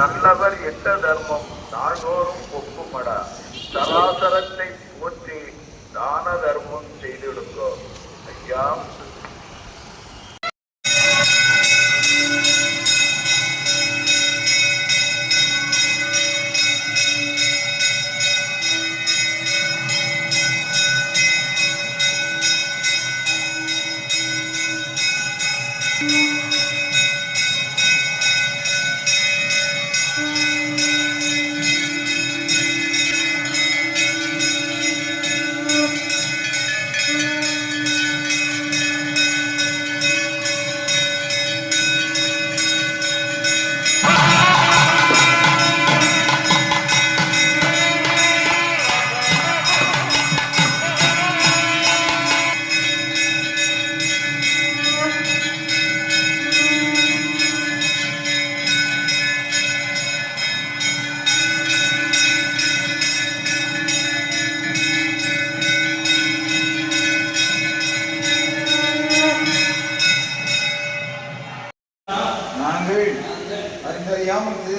நல்லவர் எட்ட தர்மம்? நாள்தோறும் ஒப்புமடா. சராசரத்தை போற்றி தான தர்மம் செய்திடுங்கோ. ஐயா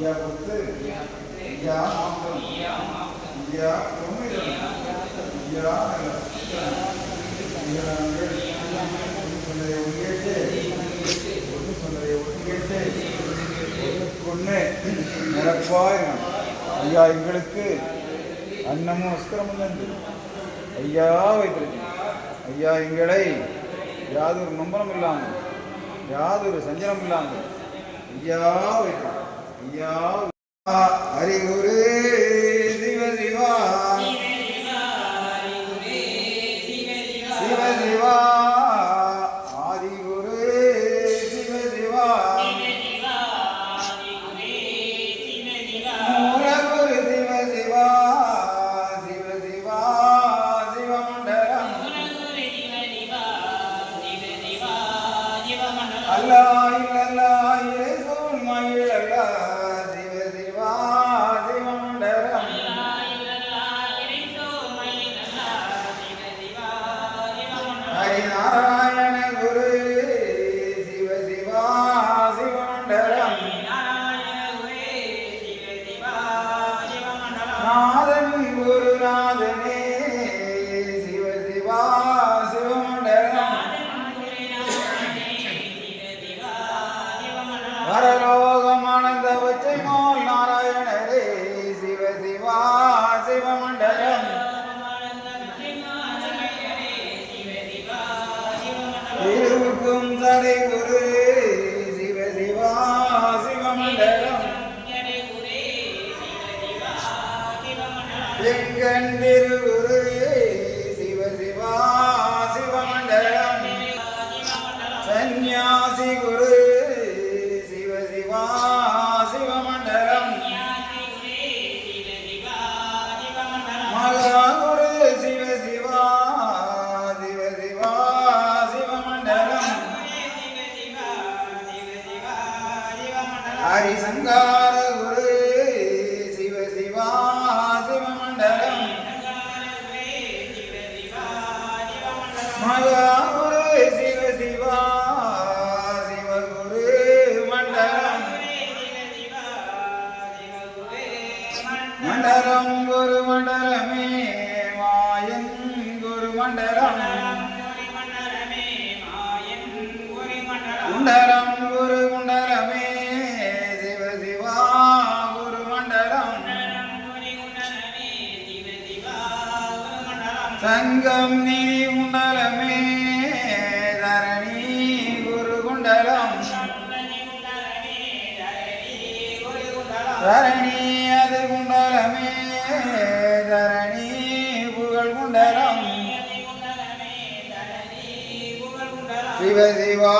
ஐயா கொடுத்து ஐயா மாற்றம் ஐயா உண்மைகள் ஐயா ஐயா நாங்கள் ஒன்று சொன்னதை ஒன்று கேட்டு ஒன்று சொன்னதை ஒன்று கேட்டு ஒன்று நிரப்பாய் ஐயா எங்களுக்கு அன்னமும் அஸ்திரமும் தந்து ஐயா வைத்திருக்கேன் ஐயா எங்களை யாதொரு நம்பரம் இல்லாமல் யாதொரு சஞ்சலம் இல்லாமல் ஐயா வைத்திருக்கேன் ஐயா அறிகுரு திருவுக்கும் மண்டலம் குரு மண்டலமே மாயன் குரு மண்டலம். குண்டலம் குரு குண்டலமே சிவ சிவா குரு மண்டலம். சங்கம் நீ சிவ சிவா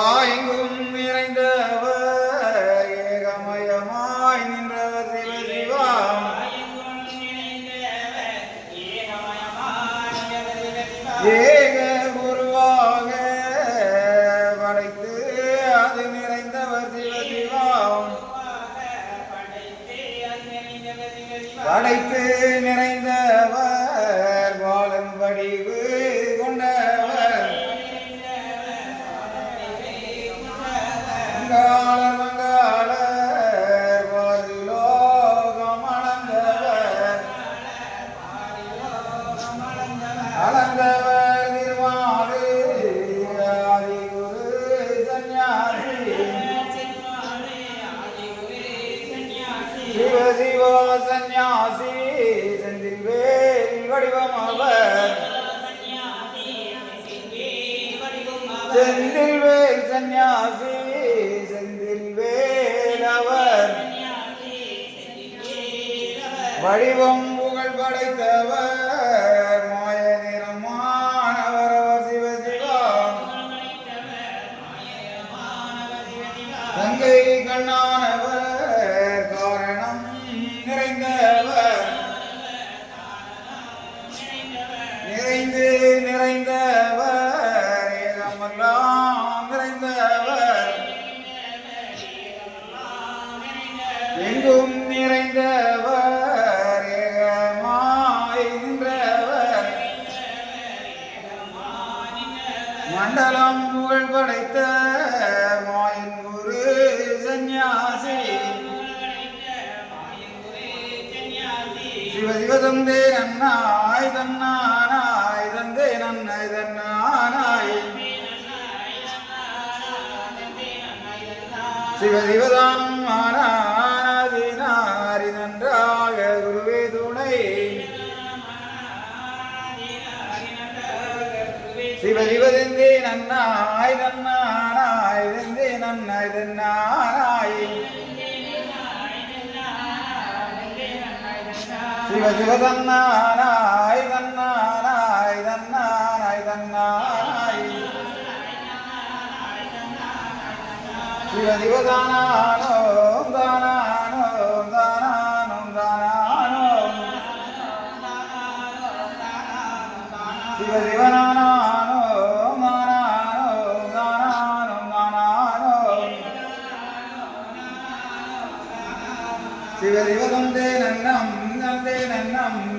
வடிவம் புகழ் படைத்தவர். தந்தே நன்னாய் தன்னானாய் தந்தே நன்னாய் தன்னானாய் சிவ சிவதானம் ஆனாதி நன்றாக குருவே துணை. சிவ சிவதெந்தே நன்னாய் தன்னானாய் தந்தே நன்னாய் தன்னானாய் சிவ சிவ தன்னானாய் தன்னானாய் தன்னானாய் தன்னானாய் சிவ சிவ தானானோ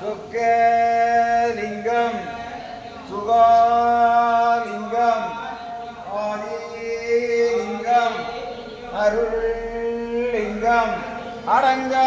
சுக்கலிங்கம் சுகாலிங்கம் ஆதிலிங்கம் அருள்லிங்கம் அடங்கா